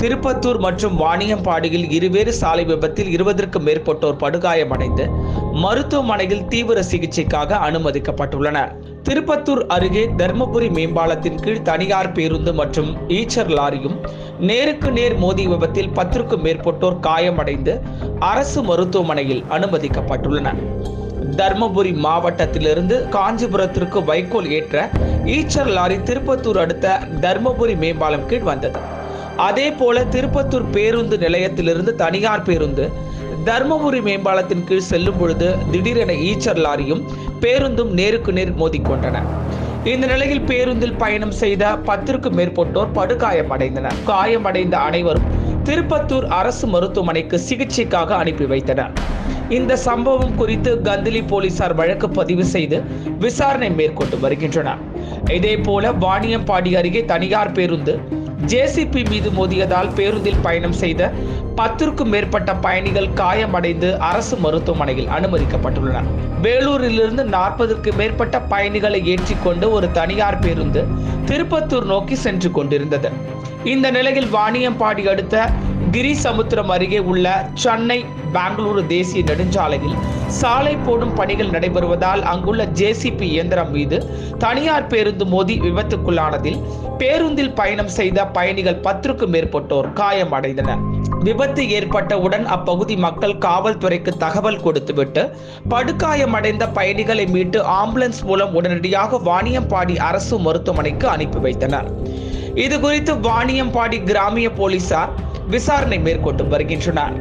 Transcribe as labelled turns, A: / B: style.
A: திருப்பத்தூர் மற்றும் வாணியம்பாடியில் இருவேறு சாலை விபத்தில் இருபதற்கும் மேற்பட்டோர் படுகாயமடைந்து மருத்துவமனையில் தீவிர சிகிச்சைக்காக அனுமதிக்கப்பட்டுள்ளனர். திருப்பத்தூர் அருகே தர்மபுரி மேம்பாலத்தின் கீழ் தனியார் பேருந்து மற்றும் ஈச்சர் லாரியும் நேருக்கு நேர் மோதி விபத்தில் பத்திற்கும் மேற்பட்டோர் காயமடைந்து அரசு மருத்துவமனையில் அனுமதிக்கப்பட்டுள்ளனர். தர்மபுரி மாவட்டத்திலிருந்து காஞ்சிபுரத்திற்கு வைக்கோல் ஏற்ற ஈச்சர் லாரி திருப்பத்தூர் அடுத்த தர்மபுரி மேம்பாலம் கீழ் வந்தது. அதே போல திருப்பத்தூர் பேருந்து நிலையத்திலிருந்து தனியார் பேருந்து தர்மபுரி மேம்பாலத்தின் கீழ் செல்லும் பொழுது திடீரென ஈச்சர் லாரியும் பேருந்தும் நேருக்கு நேர் மோதிக்கொண்டன. இந்த நிலையில் பேருந்தில் பயணம் செய்த பத்திற்கும் மேற்பட்டோர் படுகாயமடைந்தனர். காயமடைந்த அனைவரும் திருப்பத்தூர் அரசு மருத்துவமனைக்கு சிகிச்சைக்காக அனுப்பி வைத்தனர். இந்த சம்பவம் குறித்து கந்திலி போலீசார் வழக்கு பதிவு செய்து விசாரணை மேற்கொண்டு வருகின்றனர். இதே போல வாணியம்பாடி அருகே தனியார் பேருந்து ஜேசிபி மீது மோதியதால் பேருந்தில் பயணம் செய்த பத்திற்கும் மேற்பட்ட பயணிகள் காயமடைந்து அரசு மருத்துவமனையில் அனுமதிக்கப்பட்டுள்ளனர். வேலூரிலிருந்து நாற்பதுக்கு மேற்பட்ட பயணிகளை ஏற்றிக்கொண்டு ஒரு தனியார் பேருந்து திருப்பத்தூர் நோக்கி சென்று கொண்டிருந்தது. இந்த நிலையில் வாணியம்பாடி அடுத்த கிரிசமுத்திரம் அருகே உள்ள சென்னை பெங்களூரு தேசிய நெடுஞ்சாலையில் சாலை போடும் பணிகள் நடைபெறுவதால் அங்குள்ள ஜேசிபி இயந்திரம் மீது தனியார் பேருந்து மோதி விபத்துக்குள்ளானதில் பேருந்தில் பயணம் செய்த பயணிகள் பத்திற்கும் மேற்பட்டோர் காயமடைந்தனர். விபத்து ஏற்பட்டவுடன் அப்பகுதி மக்கள் காவல்துறைக்கு தகவல் கொடுத்துவிட்டு படுகாயமடைந்த பயணிகளை மீட்டு ஆம்புலன்ஸ் மூலம் உடனடியாக வாணியம்பாடி அரசு மருத்துவமனைக்கு அனுப்பி வைத்தனர். இது குறித்து வாணியம்பாடி கிராமிய போலீசார் விசாரணை மேற்கொண்டு வருகின்றனர்.